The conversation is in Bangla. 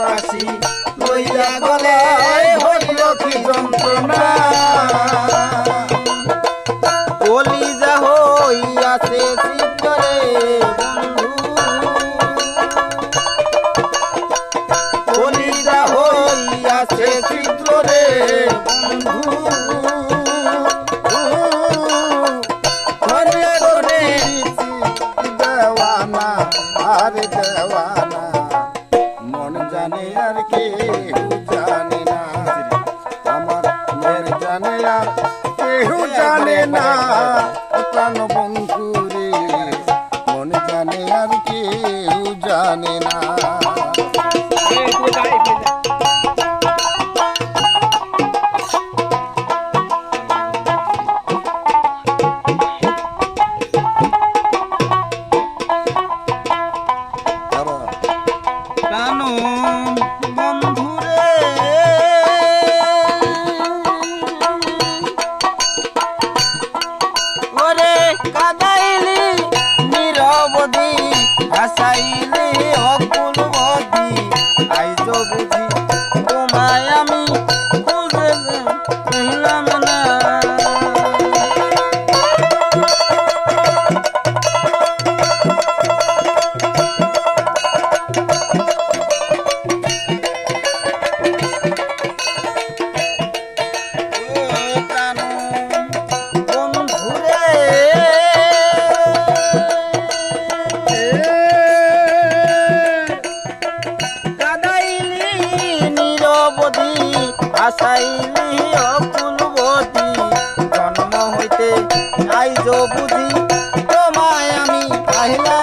বাসি লইয়া গলায় হইল কি যন্ত্রণা। হইয়াছে চিত্তরে কলিজা হইয়াছে চিত্ররে বন্ধু। মন জানে আর কেউ জানে না আমার মেয়ের জানে আর কেউ জানে না প্রাণ বন্ধু হাসাইলি অকুল বধি আইজ বুঝি জন্ম হইতে আইজ বুঝি তোমায় আমি পাইলাম